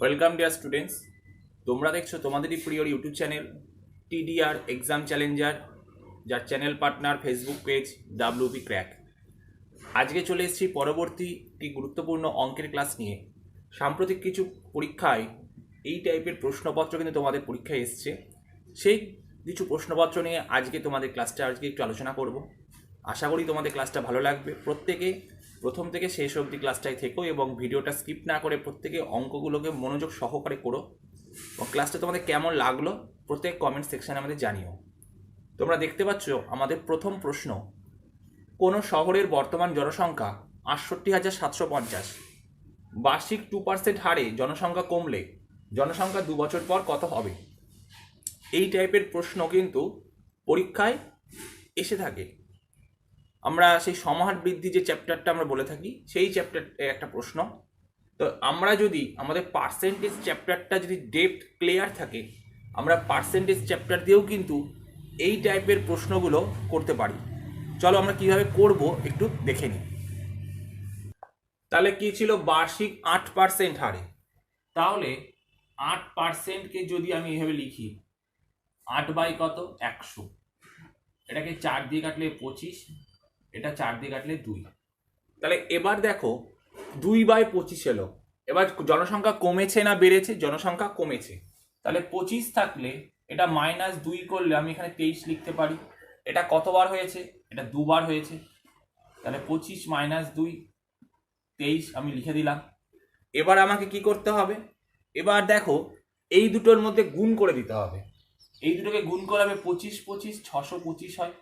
Welcome dear students তোমরা দেখছ তোমাদেরই প্রিয় YouTube channel TDR exam challenger যার channel partner Facebook page WP crack আজকে চলে এসেছি পরবর্তী একটি গুরুত্বপূর্ণ অঙ্কের ক্লাস নিয়ে। সাম্প্রতিক কিছু পরীক্ষায় এই টাইপের প্রশ্নপত্র কিন্তু তোমাদের পরীক্ষায় এসছে। সেই কিছু প্রশ্নপত্র নিয়ে আজকে তোমাদের ক্লাসটা আজকে একটু আলোচনা করব। আশা করি তোমাদের ক্লাসটা ভালো লাগবে। প্রত্যেকে প্রথম থেকে শেষ অবধি ক্লাসটায় থেকো এবং ভিডিওটা স্কিপ না করে প্রত্যেকে অঙ্কগুলোকে মনোযোগ সহকারে করো। এবং ক্লাসটা তোমাদের কেমন লাগল প্রত্যেক কমেন্ট সেকশানে আমাদের জানিও। তোমরা দেখতে পাচ্ছ আমাদের প্রথম প্রশ্ন, কোনো শহরের বর্তমান জনসংখ্যা আটষট্টি হাজার সাতশো পঞ্চাশ? বার্ষিক টু পার্সেন্ট হারে জনসংখ্যা কমলে জনসংখ্যা দু বছর পর কত হবে? এই টাইপের প্রশ্ন কিন্তু পরীক্ষায় এসে থাকে। আমরা সেই সমাহার বৃদ্ধি যে চ্যাপ্টারটা আমরা বলে থাকি, সেই চ্যাপ্টার একটা প্রশ্ন। তো আমরা যদি আমাদের পার্সেন্টেজ চ্যাপ্টারটা যদি ডেপথ ক্লিয়ার থাকে, আমরা পার্সেন্টেজ চ্যাপ্টার দিয়েও কিন্তু এই টাইপের প্রশ্নগুলো করতে পারি। চলো আমরা কীভাবে করব একটু দেখে নিই। তাহলে কি ছিল? বার্ষিক আট পার্সেন্ট হারে। তাহলে আট পার্সেন্টকে যদি আমি এইভাবে লিখি, আট বাই কত? একশো। এটাকে চার দিয়ে কাটলে পঁচিশ এটা চার দিয়ে কাটলে দুই। তাহলে এবার দেখো, দুই বাই পঁচিশ এলো। এবার জনসংখ্যা কমেছে না বেড়েছে? জনসংখ্যা কমেছে। তাহলে পঁচিশ থাকলে এটা মাইনাস দুই করলে আমি এখানে তেইশ লিখতে পারি। এটা কতবার হয়েছে? এটা দুবার হয়েছে। তাহলে পঁচিশ মাইনাস দুই, তেইশ আমি লিখে দিলাম। এবার আমাকে কি করতে হবে? এবার দেখো, এই দুটোর মধ্যে গুণ করে দিতে হবে। এই দুটোকে গুণ করে হবে পঁচিশ পঁচিশ, ছশো পঁচিশ হয়।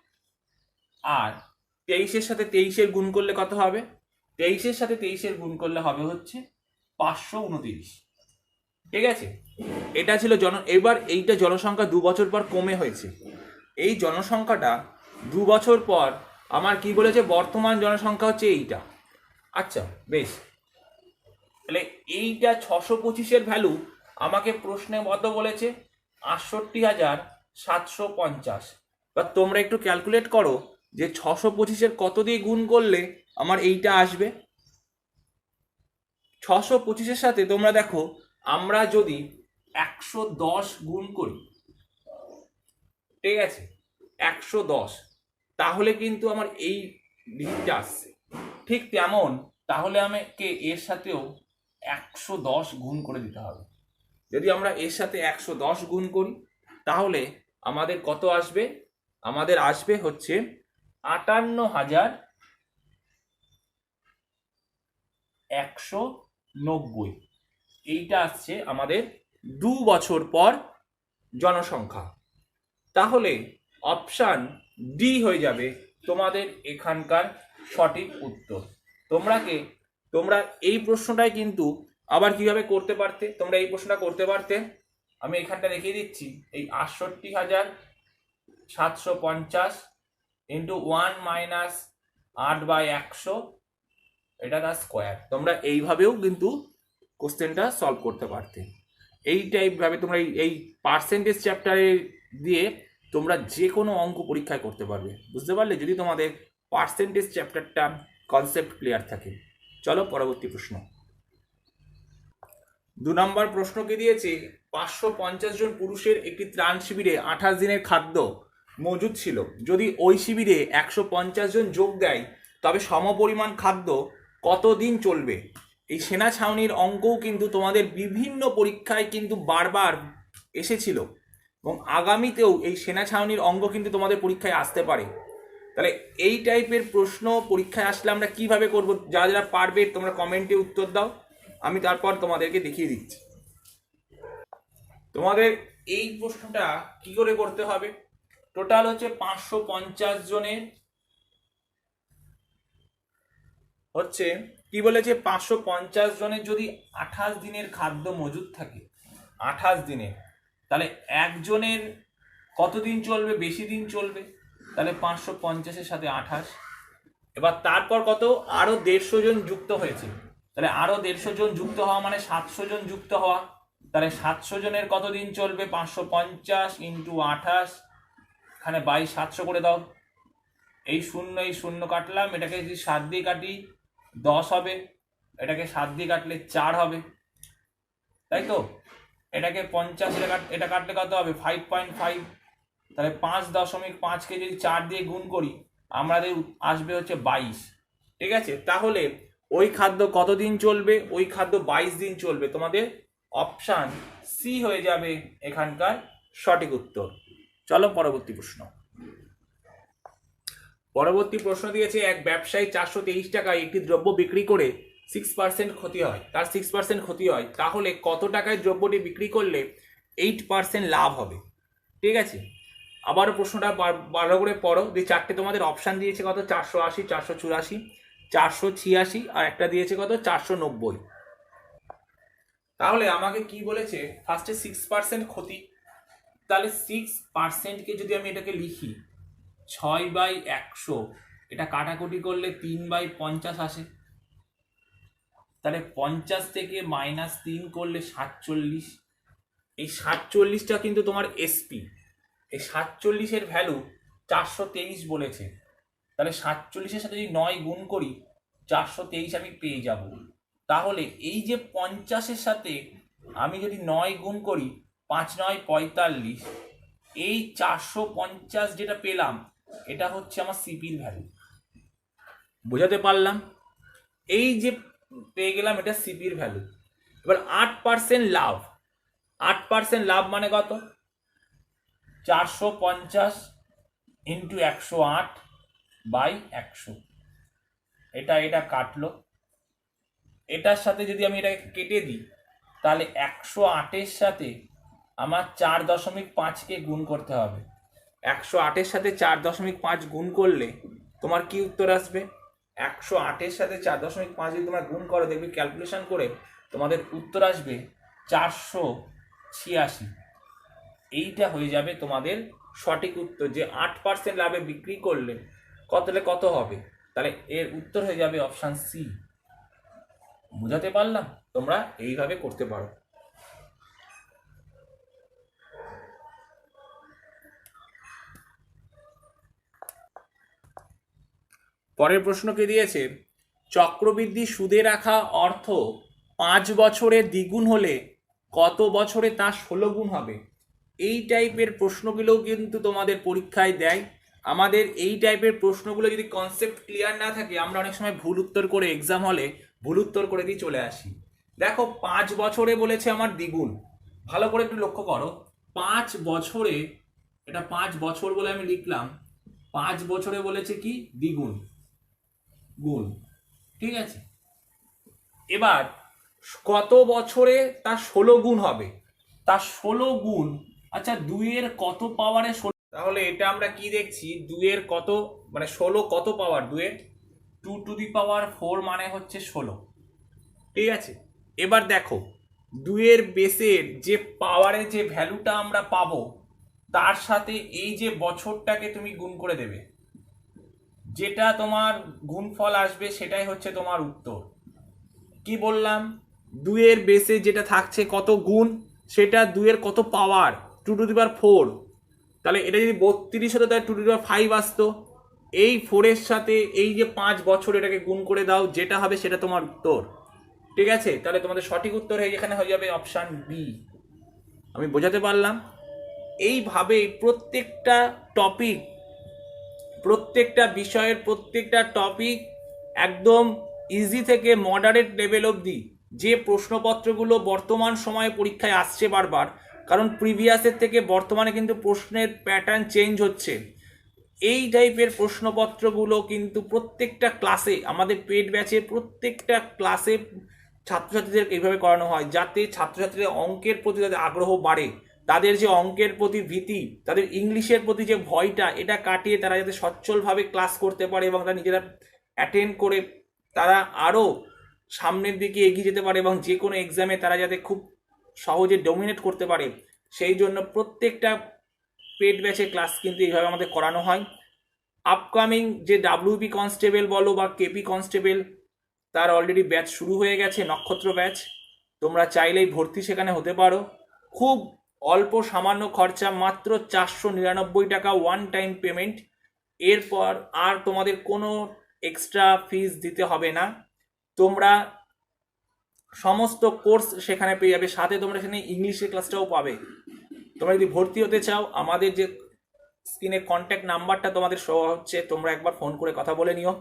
আর তেইশের সাথে তেইশের গুণ করলে কত হবে? তেইশের সাথে তেইশের গুণ করলে হবে হচ্ছে পাঁচশো উনতিরিশ। ঠিক আছে? এটা ছিল জন এবার এইটা জনসংখ্যা দু বছর পর কমে হয়েছে। এই জনসংখ্যাটা দু বছর পর আমার কি বলেছে? বর্তমান জনসংখ্যা হচ্ছে এইটা। আচ্ছা বেশ। তাহলে এইটা ছশো পঁচিশের ভ্যালু আমাকে প্রশ্নে কত বলেছে আটষট্টি হাজার সাতশো পঞ্চাশ। বা তোমরা একটু ক্যালকুলেট করো যে ছশো পঁচিশের কত দিয়ে গুণ করলে আমার এইটা আসবে? ছশো পঁচিশের সাথে তোমরা দেখো, আমরা যদি একশো দশ গুণ করি, ঠিক আছে? একশো দশ, তাহলে কিন্তু আমার এই ডিজিটটা আসছে। ঠিক তেমন, তাহলে আমাকে এর সাথেও একশো দশ গুণ করে দিতে হবে। যদি আমরা এর সাথে একশো দশ গুণ করি, তাহলে আমাদের কত আসবে? আমাদের আসবে হচ্ছে আটান্ন হাজার একশো নব্বই। এইটা আসছে আমাদের দু বছর পর জনসংখ্যা। তাহলে অপশান ডি হয়ে যাবে তোমাদের এখানকার সঠিক উত্তর। তোমরাকে তোমরা এই প্রশ্নটাই কিন্তু আবার কীভাবে করতে পারতে? তোমরা এই প্রশ্নটা করতে পারতে? আমি এখানটা দেখিয়ে দিচ্ছি। এই আটষট্টি হাজার সাতশো পঞ্চাশ ইন্টু ওয়ান মাইনাস আট বাই একশো, এটা তার স্কোয়ার তোমরা এইভাবেও কিন্তু কোশ্চেনটা সলভ করতে পারতে। এই টাইপভাবে তোমরা এই- পার্সেন্টেজ চ্যাপ্টারে দিয়ে তোমরা যে কোনো অঙ্ক পরীক্ষায় করতে পারবে। বুঝতে পারলে? যদি তোমাদের পার্সেন্টেজ চ্যাপ্টারটা কনসেপ্ট ক্লিয়ার থাকে। চলো পরবর্তী প্রশ্ন। দু নম্বর প্রশ্ন কি দিয়েছে? পাঁচশো পঞ্চাশ জন পুরুষের একটি ত্রাণ শিবিরে আঠাশ দিনের খাদ্য মজুদ ছিল। যদি ওই শিবিরে একশো পঞ্চাশ জন যোগ দেয়, তবে সমপরিমাণ খাদ্য কতদিন চলবে? এই সেনা ছাউনির অঙ্কও কিন্তু তোমাদের বিভিন্ন পরীক্ষায় কিন্তু বারবার এসেছিল। এবং আগামীতেও এই সেনা ছাউনির অঙ্ক কিন্তু তোমাদের পরীক্ষায় আসতে পারে। তাহলে এই টাইপের প্রশ্ন পরীক্ষায় আসলে আমরা কীভাবে করব যারা যারা পারবে তোমরা কমেন্টে উত্তর দাও। আমি তারপর তোমাদেরকে দেখিয়ে দিচ্ছি। তোমাদের এই প্রশ্নটা কি করে করতে হবে? টোটাল হচ্ছে পাঁচশো পঞ্চাশ জনের। হচ্ছে, কি বলেছে? পাঁচশো পঞ্চাশ জনের যদি আঠাশ দিনের খাদ্য মজুদ থাকে, আঠাশ দিনের তাহলে একজনের কতদিন চলবে? বেশি দিন চলবে? তাহলে পাঁচশো পঞ্চাশের সাথে আঠাশ। এবার তারপর কত? আরও দেড়শো জন যুক্ত হয়েছে। তাহলে আরও দেড়শো জন যুক্ত হওয়া মানে সাতশো জন যুক্ত হওয়া। তাহলে সাতশো জনের কতদিন চলবে? পাঁচশো পঞ্চাশ ইন্টু আঠাশ। এখানে বাইশ, সাতশো করে দাও। এই শূন্য এই শূন্য কাটলাম, এটাকে যদি সাত দিয়ে কাটি, দশ হবে। এটাকে সাত দিয়ে কাটলে চার হবে। তাই তো? এটাকে পঞ্চাশ এটা কাট, এটা কাটলে কত হবে? ফাইভ পয়েন্ট ফাইভ তাহলে পাঁচ দশমিক পাঁচকে যদি চার দিয়ে গুণ করি, আমাদের আসবে হচ্ছে বাইশ। ঠিক আছে? তাহলে ওই খাদ্য কতদিন চলবে? ওই খাদ্য বাইশ দিন চলবে। তোমাদের অপশান সি হয়ে যাবে এখানকার সঠিক উত্তর। চলো পরবর্তী প্রশ্ন। পরবর্তী প্রশ্ন দিয়েছে, এক ব্যবসায়ী চারশো তেইশ টাকায় একটি দ্রব্য বিক্রি করে সিক্স পার্সেন্ট ক্ষতি হয়, তার সিক্স পার্সেন্ট ক্ষতি হয়, তাহলে কত টাকায় দ্রব্যটি বিক্রি করলে এইট পার্সেন্ট লাভ হবে? ঠিক আছে? আবার প্রশ্নটা ভালো করে পড়ো, যে চারটে তোমাদের অপশান দিয়েছে কত? চারশো আশি, চারশো চুরাশি, চারশো ছিয়াশি, আর একটা দিয়েছে কত? চারশো নব্বই। তাহলে আমাকে কি বলেছে? ফার্স্টে সিক্স পার্সেন্ট ক্ষতি তাহলে সিক্স পার্সেন্টকে যদি আমি এটাকে লিখি, ছয় বাই একশো, এটা কাটাকুটি করলে তিন বাই পঞ্চাশ আসে। তাহলে পঞ্চাশ থেকে মাইনাস তিন করলে সাতচল্লিশ। এই সাতচল্লিশটা কিন্তু তোমার এসপি এই সাতচল্লিশের ভ্যালু চারশো তেইশ বলেছে। তাহলে সাতচল্লিশের সাথে যদি নয় গুণ করি, চারশো তেইশ আমি পেয়ে যাব। তাহলে এই যে পঞ্চাশের সাথে আমি যদি নয় গুণ করি পাঁচ নয় পঁয়তাল্লিশ। এই চারশো পঞ্চাশ যেটা পেলাম, এটা হচ্ছে আমার সিপির ভ্যালু বোঝাতে পারলাম? এই যে পেয়ে গেলাম, এটা সিপির ভ্যালু এবার আট পার্সেন্ট লাভ। আট পার্সেন্ট লাভ মানে কত? চারশো পঞ্চাশ ইন্টু একশো আট বাই একশো। এটা এটা কাটলো। এটার সাথে যদি আমি এটাকে কেটে দিই, তাহলে একশো আটের সাথে আমার চার দশমিক পাঁচকে গুণ করতে হবে। একশো আটের সাথে চার দশমিক পাঁচ গুণ করলে তোমার কি উত্তর আসবে? একশো আটের সাথে চার দশমিক পাঁচ যদি তোমরা গুণ করো, দেখবে ক্যালকুলেশন করে তোমাদের উত্তর আসবে চারশো ছিয়াশি। এইটা হয়ে যাবে তোমাদের সঠিক উত্তর যে আট পার্সেন্ট লাভে বিক্রি করলে কতলে কত হবে? তাহলে এর উত্তর হয়ে যাবে অপশান সি বুঝাতে পারলাম? তোমরা এইভাবে করতে পারো। পরের প্রশ্নকে দিয়েছে? চক্রবৃদ্ধি সুদে রাখা অর্থ পাঁচ বছরে দ্বিগুণ হলে কত বছরে তা ষোলো গুণ হবে? এই টাইপের প্রশ্নগুলোও কিন্তু তোমাদের পরীক্ষায় দেয়। আমাদের এই টাইপের প্রশ্নগুলো যদি কনসেপ্ট ক্লিয়ার না থাকে, আমরা অনেক সময় ভুল উত্তর করে এক্সাম হলে ভুল উত্তর করে দিয়ে চলে আসি। দেখো, পাঁচ বছরে বলেছে আমার দ্বিগুণ। ভালো করে একটু লক্ষ্য করো। পাঁচ বছরে, এটা পাঁচ বছর বলে আমি লিখলাম, পাঁচ বছরে বলেছে কি? দ্বিগুণ। গুণ ঠিক আছে। এবার কত বছরে তার ষোলো গুণ হবে? তার ষোলো গুণ আচ্ছা দুইয়ের কত পাওয়ারে ষোলো তাহলে এটা আমরা কি দেখছি? দুইয়ের কত মানে ষোলো কত পাওয়ার দুয়ের two to the power four মানে হচ্ছে ষোলো। ঠিক আছে। এবার দেখো দুইয়ের বেসের যে পাওয়ারের যে ভ্যালুটা আমরা পাবো তার সাথে এই যে বছরটাকে তুমি গুণ করে দেবে। যেটা তোমার গুণফল আসবে, সেটাই হচ্ছে তোমার উত্তর। কি বললাম? দুইয়ের বেসে যেটা থাকছে কত গুণ, সেটা দুইয়ের কত power two to the power four তাহলে এটা যদি বত্রিশ হতো, তাহলে two to the power five আসতো। এই ফোরের সাথে এই যে পাঁচ বছর এটাকে গুণ করে দাও, যেটা হবে সেটা তোমার উত্তর। ঠিক আছে? তাহলে তোমাদের সঠিক উত্তর হয়ে এখানে হয়ে যাবে অপশান বি আমি বোঝাতে পারলাম? এইভাবে প্রত্যেকটা টপিক প্রত্যেকটা বিষয়ের প্রত্যেকটা টপিক একদম ইজি থেকে মডারেট লেভেল অবধি যে প্রশ্নপত্রগুলো বর্তমান সময়ে পরীক্ষায় আসছে বারবার, কারণ প্রিভিয়াসের থেকে বর্তমানে কিন্তু প্রশ্নের প্যাটার্ন চেঞ্জ হচ্ছে। এই টাইপের প্রশ্নপত্রগুলো কিন্তু প্রত্যেকটা ক্লাসে আমাদের পেড ব্যাচের প্রত্যেকটা ক্লাসে ছাত্রছাত্রীদের এইভাবে করানো হয়, যাতে ছাত্রছাত্রীদের অঙ্কের প্রতি তাদের আগ্রহ বাড়ে। তাদের যে অঙ্কের প্রতি ভীতি, তাদের ইংলিশের প্রতি যে ভয়টা, এটা কাটিয়ে তারা যাতে সচ্ছলভাবে ক্লাস করতে পারে এবং তারা নিজেরা অ্যাটেন্ড করে তারা আরও সামনের দিকে এগিয়ে যেতে পারে এবং যে কোনো এক্সামে তারা যাতে খুব সহজে ডোমিনেট করতে পারে, সেই জন্য প্রত্যেকটা পেড ব্যাচে ক্লাস কিন্তু এইভাবে আমাদের করানো হয়। আপকামিং যে ডাব্লিউবি কনস্টেবল বলো বা কেপি কনস্টেবল তার অলরেডি ব্যাচ শুরু হয়ে গেছে, নক্ষত্র ব্যাচ তোমরা চাইলেই ভর্তি সেখানে হতে পারো। খুব অল্প সামান্য খরচা মাত্র চারশো নিরানব্বই টাকা ওয়ান টাইম পেমেন্ট এরপর আর তোমাদের কোনো এক্সট্রা ফিস দিতে হবে না। তোমরা সমস্ত কোর্স সেখানে পেয়ে যাবে। সাথে তোমরা সেখানে ইংলিশের ক্লাসটাও পাবে। তোমরা যদি ভর্তি হতে চাও, আমাদের যে স্ক্রিনে কন্ট্যাক্ট নাম্বারটা তোমাদের শো হচ্ছে, তোমরা একবার ফোন করে কথা বলে নিও।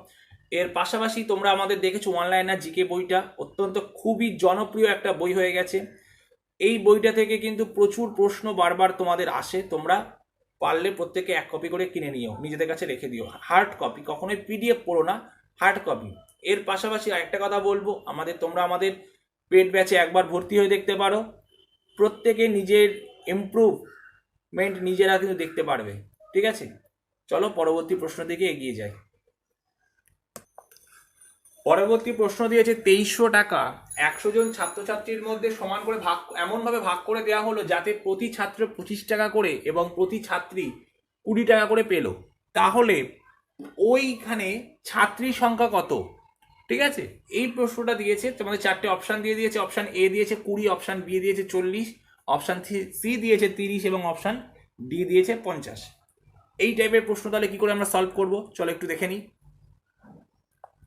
এর পাশাপাশি তোমরা আমাদের দেখেছ অনলাইনার জিকে বইটা। অত্যন্ত খুবই জনপ্রিয় একটা বই হয়ে গেছে। এই বইটা থেকে কিন্তু প্রচুর প্রশ্ন বারবার তোমাদের আসে। তোমরা পারলে প্রত্যেকে এক কপি করে কিনে নিও, নিজেদের কাছে রেখে দিও। হার্ড কপি কখনোই পিডিএফ পড়ো না হার্ড কপি এর পাশাপাশি আরেকটা কথা বলব, আমাদের, তোমরা আমাদের পেড ব্যাচে একবার ভর্তি হয়ে দেখতে পারো। প্রত্যেকে নিজের ইমপ্রুভমেন্ট নিজেরা কিন্তু দেখতে পারবে, ঠিক আছে? চলো পরবর্তী প্রশ্ন দিকে এগিয়ে যাই। পরবর্তী প্রশ্ন দিয়েছে, তেইশশো টাকা একশো জন ছাত্রছাত্রীর মধ্যে সমান করে ভাগ, এমনভাবে ভাগ করে দেওয়া হলো যাতে প্রতি ছাত্র পঁচিশ টাকা করে এবং প্রতি ছাত্রী কুড়ি টাকা করে পেল। তাহলে ওইখানে ছাত্রীর সংখ্যা কত? ঠিক আছে? এই প্রশ্নটা দিয়েছে, তোমাদের চারটে অপশান দিয়ে দিয়েছে অপশান এ দিয়েছে কুড়ি অপশান বি দিয়েছে চল্লিশ অপশান সি দিয়েছে তিরিশ এবং অপশান ডি দিয়েছে পঞ্চাশ। এই টাইপের প্রশ্ন তাহলে কী করে আমরা সলভ করব? চলো একটু দেখে নিই।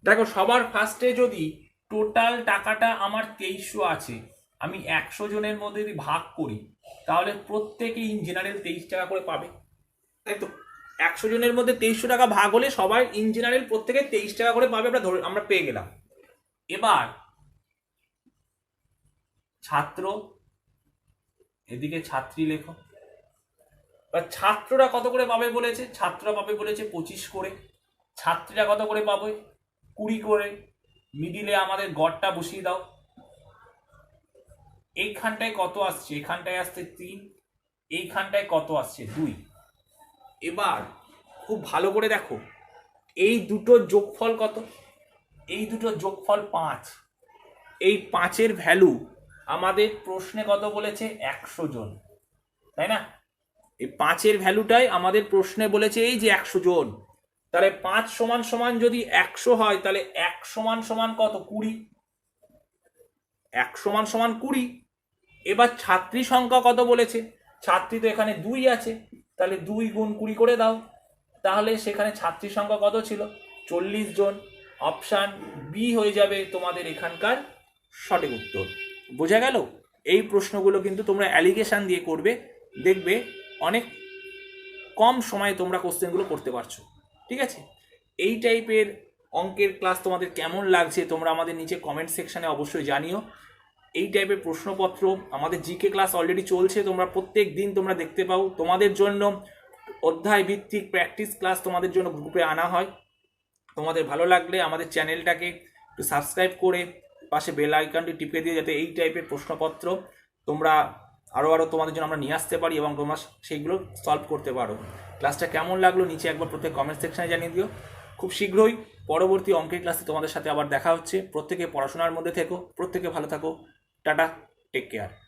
দেখো, সবার ফার্স্টে যদি টোটাল টাকাটা আমার তেইশশো আছে। আমি একশো জনের মধ্যে যদি ভাগ করি, তাহলে প্রত্যেকে ইন জেনারেল তেইশ টাকা করে পাবে। তাই তো? একশো জনের মধ্যে তেইশশো টাকা ভাগ হলে সবাই ইন জেনারেল প্রত্যেকে তেইশ টাকা করে পাবে, আমরা ধরে, আমরা পেয়ে গেলাম। এবার, ছাত্র, এদিকে ছাত্রী লেখো। ছাত্ররা কত করে পাবে বলেছে? ছাত্ররা পাবে বলেছে পঁচিশ করে। ছাত্রীরা কত করে পাবে? কুড়ি করে। মিডিলে আমাদের গড়টা বসিয়ে দাও। এইখানটায় কত আসছে? এখানটায় আসছে তিন, এইখানটায় কত আসছে? দুই। এবার খুব ভালো করে দেখো, এই দুটো যোগফল কত? এই দুটো যোগফল পাঁচ। এই পাঁচের ভ্যালু আমাদের প্রশ্নে কত বলেছে? একশো জন। তাই না? এই পাঁচের ভ্যালুটাই আমাদের প্রশ্নে বলেছে এই যে একশো জন। তাহলে পাঁচ সমান সমান যদি একশো হয়, তাহলে এক সমান সমান কত? কুড়ি। এক সমান সমান কুড়ি। এবার ছাত্রী সংখ্যা কত বলেছে? ছাত্রী তো এখানে দুই আছে। তাহলে দুই গুণ কুড়ি করে দাও। তাহলে সেখানে ছাত্রী সংখ্যা কত ছিল? চল্লিশ জন। অপশান বি হয়ে যাবে তোমাদের এখানকার সঠিক উত্তর। বোঝা গেল? এই প্রশ্নগুলো কিন্তু তোমরা অ্যালিগেশন দিয়ে করবে। দেখবে অনেক কম সময়ে তোমরা কোশ্চেনগুলো করতে পারছ। ঠিক আছে? এই টাইপের অঙ্কের ক্লাস তোমাদের কেমন লাগছে, তোমরা আমাদের নিচে কমেন্ট সেকশানে অবশ্যই জানিও। এই টাইপের প্রশ্নপত্র আমাদের জিকে ক্লাস অলরেডি চলছে, তোমরা প্রত্যেক দিন তোমরা দেখতে পাও। তোমাদের জন্য অধ্যায় ভিত্তিক প্র্যাকটিস ক্লাস তোমাদের জন্য গ্রুপে আনা হয়। তোমাদের ভালো লাগলে আমাদের চ্যানেলটাকে একটু সাবস্ক্রাইব করে পাশে বেল আইকনটি টিপে দিয়ে যাতে এই টাইপের প্রশ্নপত্র তোমরা আরও আরও তোমাদের জন্য আমরা নিয়ে আসতে পারি এবং তোমরা সেইগুলো সলভ করতে পারো। ক্লাসটা কেমন লাগল নিচে একবার প্রত্যেক কমেন্ট সেকশনে জানিয়ে দিও। খুব শীঘ্রই পরবর্তী অঙ্কের ক্লাসে তোমাদের সাথে আবার দেখা হচ্ছে। প্রত্যেকে পড়াশোনার মধ্যে থেকো, প্রত্যেকে ভালো থাকো। Tata take care